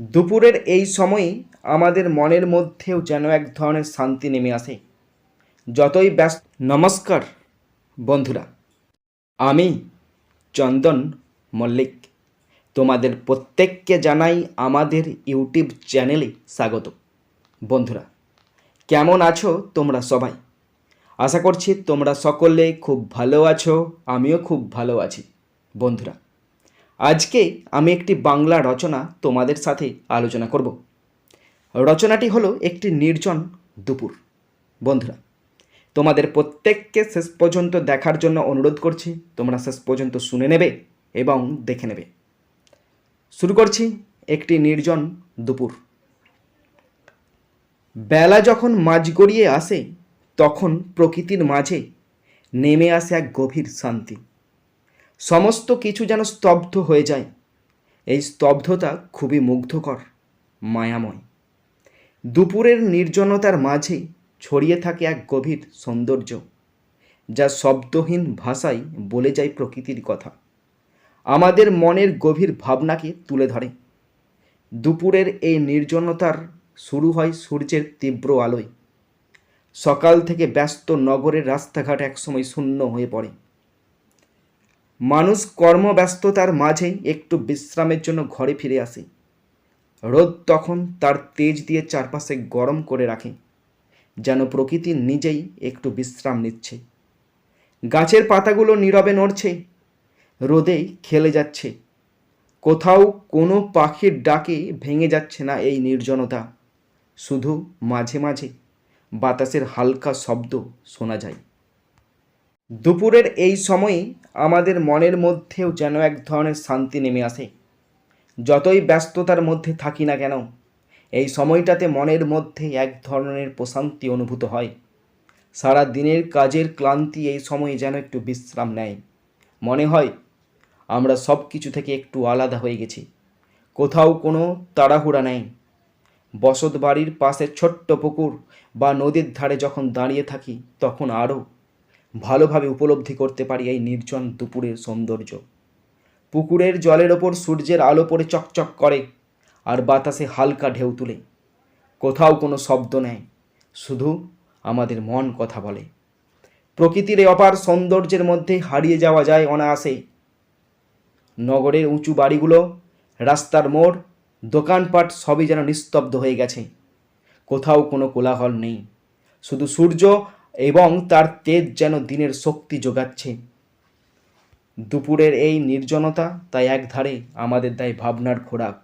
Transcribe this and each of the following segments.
দুপুরের এই সময়ে আমাদের মনের মধ্যেও যেন এক ধরনের শান্তি নেমে আসে। যতই ব্যস্ত, নমস্কার, বন্ধুরা। আমি চন্দন মল্লিক। তোমাদের প্রত্যেককে জানাই আমাদের ইউটিউব চ্যানেলে স্বাগত। বন্ধুরা, কেমন আছো তোমরা সবাই? আশা করছি তোমরা সকলে খুব ভালো আছো, আমিও খুব ভালো আছি। বন্ধুরা আজকে আমি একটি বাংলা রচনা তোমাদের সাথে আলোচনা করব। রচনাটি হলো একটি নির্জন দুপুর। বন্ধুরা, তোমাদের প্রত্যেককে শেষ পর্যন্ত দেখার জন্য অনুরোধ করছি, তোমরা শেষ পর্যন্ত শুনে নেবে এবং দেখে নেবে। শুরু করছি একটি নির্জন দুপুর। বেলা যখন মাঝ গড়িয়ে আসে, তখন প্রকৃতির মাঝে নেমে আসে এক গভীর শান্তি। সমস্ত কিছু যেন স্তব্ধ হয়ে যায়। এই স্তব্ধতা খুবই মুগ্ধকর, মায়াময়। দুপুরের নির্জনতার মাঝে ছড়িয়ে থাকে এক গভীর সৌন্দর্য, যা শব্দহীন ভাষায় বলে যায় প্রকৃতির কথা। আমাদের মনের গভীর ভাবনাকে তুলে ধরে। দুপুরের এই নির্জনতার শুরু হয় সূর্যের তীব্র আলোয়। সকাল থেকে ব্যস্ত নগরের রাস্তাঘাট একসময় শূন্য হয়ে পড়ে। মানুষ কর্মব্যস্ততার মাঝে একটু বিশ্রামের জন্য ঘরে ফিরে আসে। রোদ তখন তার তেজ দিয়ে চারপাশে গরম করে রাখে, যেন প্রকৃতি নিজেই একটু বিশ্রাম নিচ্ছে। গাছের পাতাগুলো নীরবে নড়ছে, রোদেই খেলে যাচ্ছে। কোথাও কোনো পাখির ডাকে ভেঙে যাচ্ছে না এই নির্জনতা, শুধু মাঝে মাঝে বাতাসের হালকা শব্দ শোনা যায়। দুপুরের এই সময়ে আমাদের মনের মধ্যেও যেন এক ধরনের শান্তি নেমে আসে। যতই ব্যস্ততার মধ্যে থাকি না কেন, এই সময়টাতে মনের মধ্যে এক ধরনের প্রশান্তি অনুভূত হয়। সারা দিনের কাজের ক্লান্তি এই সময়ে যেন একটু বিশ্রাম নেয়। মনে হয়, আমরা সব কিছু থেকে একটু আলাদা হয়ে গেছি। কোথাও কোনো তাড়াহুড়া নেই। বসত বাড়ির পাশে ছোট্ট পুকুর বা নদীর ধারে যখন দাঁড়িয়ে থাকি, তখন আরও ভালোভাবে উপলব্ধি করতে পারি এই নির্জন দুপুরের সৌন্দর্য। পুকুরের জলের ওপর সূর্যের আলো পড়ে চকচক করে আর বাতাসে হালকা ঢেউ তুলে। কোথাও কোনো শব্দ নেয়, শুধু আমাদের মন কথা বলে। প্রকৃতির অপার সৌন্দর্যের মধ্যে হারিয়ে যাওয়া যায় অনায়াসে। নগরের উঁচু বাড়িগুলো, রাস্তার মোড়, দোকানপাট সবই যেন নিস্তব্ধ হয়ে গেছে। কোথাও কোনো কোলাহল নেই। শুধু সূর্য এবং তার তেজ যেন দিনের শক্তি যোগাচ্ছে। দুপুরের এই নির্জনতা তাই একধারে আমাদের দেয় ভাবনার খোরাক।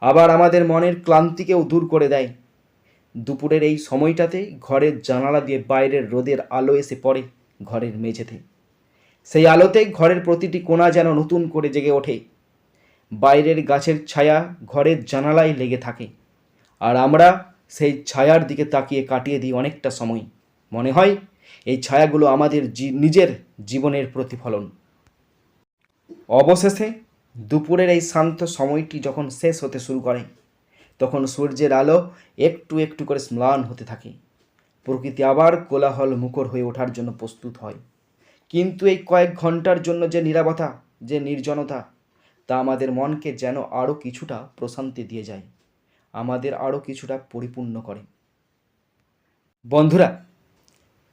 আবার আমাদের মনের ক্লান্তিকেও দূর করে দেয়। দুপুরের এই সময়টাতে ঘরের জানালা দিয়ে বাইরের রোদের আলো এসে পড়ে ঘরের মেঝেতে। সেই আলোতে ঘরের প্রতিটি কোণা যেন নতুন করে জেগে ওঠে। বাইরের গাছের ছায়া ঘরের জানালায় লেগে থাকে। আর আমরা সেই ছায়ার দিকে তাকিয়ে কাটিয়ে দিই অনেকটা সময়। মনে হয়, এই ছায়াগুলো আমাদের নিজের জীবনের প্রতিফলন। অবশেষে দুপুরের এই শান্ত সময়টি যখন শেষ হতে শুরু করে, তখন সূর্যের আলো একটু একটু করে ম্লান হতে থাকে। প্রকৃতি আবার কোলাহল মুখর হয়ে ওঠার জন্য প্রস্তুত হয়। কিন্তু এই কয়েক ঘণ্টার জন্য যে নীরবতা, যে নির্জনতা, তা আমাদের মনকে যেন আরও কিছুটা প্রশান্তি দিয়ে যায়, আমাদের আরও কিছুটা পরিপূর্ণ করে। বন্ধুরা